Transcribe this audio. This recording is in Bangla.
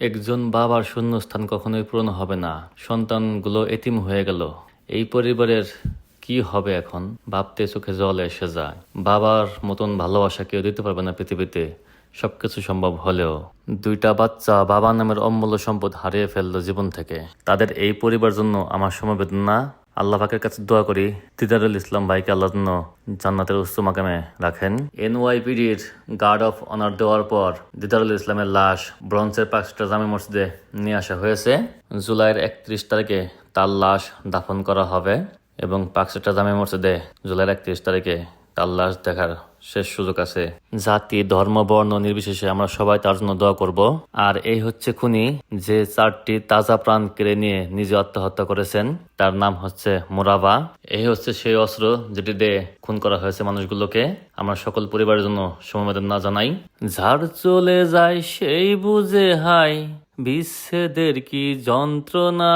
একজন বাবার শূন্যস্থান কখনোই পূরণ হবে না। সন্তানগুলো এতিম হয়ে গেল। এই পরিবারের কি হবে এখন? ভাবতে চোখে জল এসে যায়। বাবার মতন ভালোবাসা কেউ দিতে পারবে না পৃথিবীতে। সবকিছু সম্ভব হলেও দুইটা বাচ্চা বাবা নামের অমূল্য সম্পদ হারিয়ে ফেলল জীবন থেকে। তাদের এই পরিবার জন্য আমার সমবেদনা আল্লাহ পাকের কাছে দোয়া করি, তিদারুল ইসলাম ভাইকে আল্লাহ জন্য জান্নাতের উচ্চ মাকামে রাখেন। এনওয়াইপিডির গার্ড অফ অনার দেওয়ার পর দিদারুল ইসলামের লাশ ব্রঞ্চের পাঁচটা জামে মসজিদে নিয়ে আসা হয়েছে। জুলাইয়ের একত্রিশ তারিখে তার লাশ দাফন করা হবে এবং পাকসেটা জামে মসজিদে জুলাইয়ের একত্রিশ তারিখে তার লাশ দেখার শেষ সুযোগ আছে। জাতি, ধর্ম, বর্ণ নির্বিশেষে আমরা সবাই তার জন্য দোয়া করব। আর এই হচ্ছে খুনি, যে চারটি তাজা প্রাণ কেড়ে নিয়ে নিজে আত্মহত্যা করেছেন। তার নাম হচ্ছে মোরাবা। এই হচ্ছে সেই অস্ত্র যেটি দিয়ে খুন করা হয়েছে মানুষগুলোকে। আমরা সকল পরিবারের জন্য সমবেদনা জানাই। ঝাড় চলে যায় সেই বুঝে হাই বিচ্ছেদের কি যন্ত্রণা?